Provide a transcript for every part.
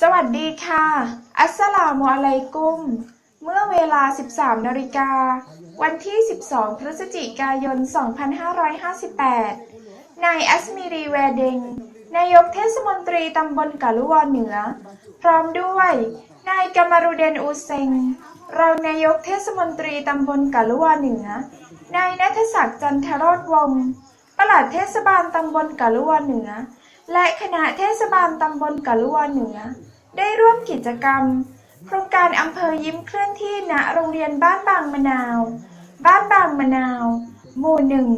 สวัสดีค่ะ อัสสลามุอะลัยกุม เมื่อเวลา 13นาฬิกา วันที่ 12 พฤศจิกายน 2558 นายอัสมีรีแวเดง นายกเทศมนตรีตำบลกะลุวาเหนือ พร้อมด้วย นายกามารุเดนอูเซง รองนายกเทศมนตรีตำบลกะลุวาเหนือ นายนัทศักดิ์จันทโรธวงศ์ปลัดเทศบาลตำบลกะลุวาเหนือ และคณะเทศบาลตำบลกะลุวเหนือ ได้ร่วมกิจกรรม โครงการอำเภอยิ้มเคลื่อนที่ณโรงเรียนบ้านบางมะนาว บ้านบางมะนาว หมู่หนึ่ง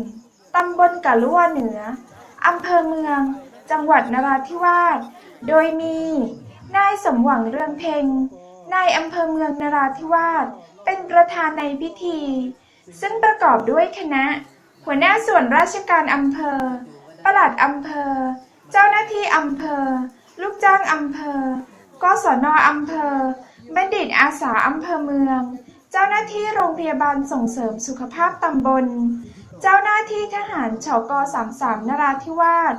ตำบลกะลุวเหนืออำเภอเมือง จังหวัดนราธิวาส โดยมี นายสมหวังเรืองเพ็งนายอำเภอเมืองนราธิวาส เป็นประธานในพิธี ซึ่งประกอบด้วยคณะ หัวหน้าส่วนราชการอำเภอ ปลัดอำเภอ อำเภอ ลูกจ้างอำเภอ กศนอำเภอ บัณฑิตอาสาอำเภอเมือง เจ้าหน้าที่โรงพยาบาลส่งเสริมสุขภาพตำบล เจ้าหน้าที่ทหารชก33นราธิวาส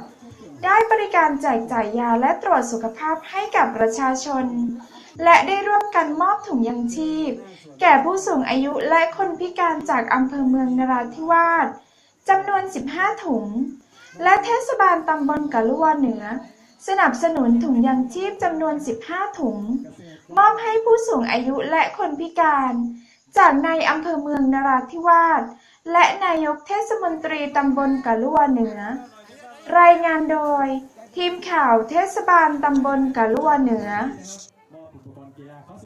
ได้บริการแจกจ่ายยาและตรวจสุขภาพให้กับประชาชน และได้ร่วมกันมอบถุงยังชีพ แก่ผู้สูงอายุและคนพิการจากอำเภอเมืองนราธิวาสจำนวน 15 ถุง และเทศบาลตำบลกะลุวเหนือ สนับสนุนถุงยังชีพจำนวน 15 ถุง มอบให้ผู้สูงอายุและคนพิการ จากในอำเภอเมืองนราธิวาส และนายกเทศมนตรีตำบลกะลุวเหนือ รายงานโดย ทีมข่าวเทศบาลตำบลกะลุวเหนือ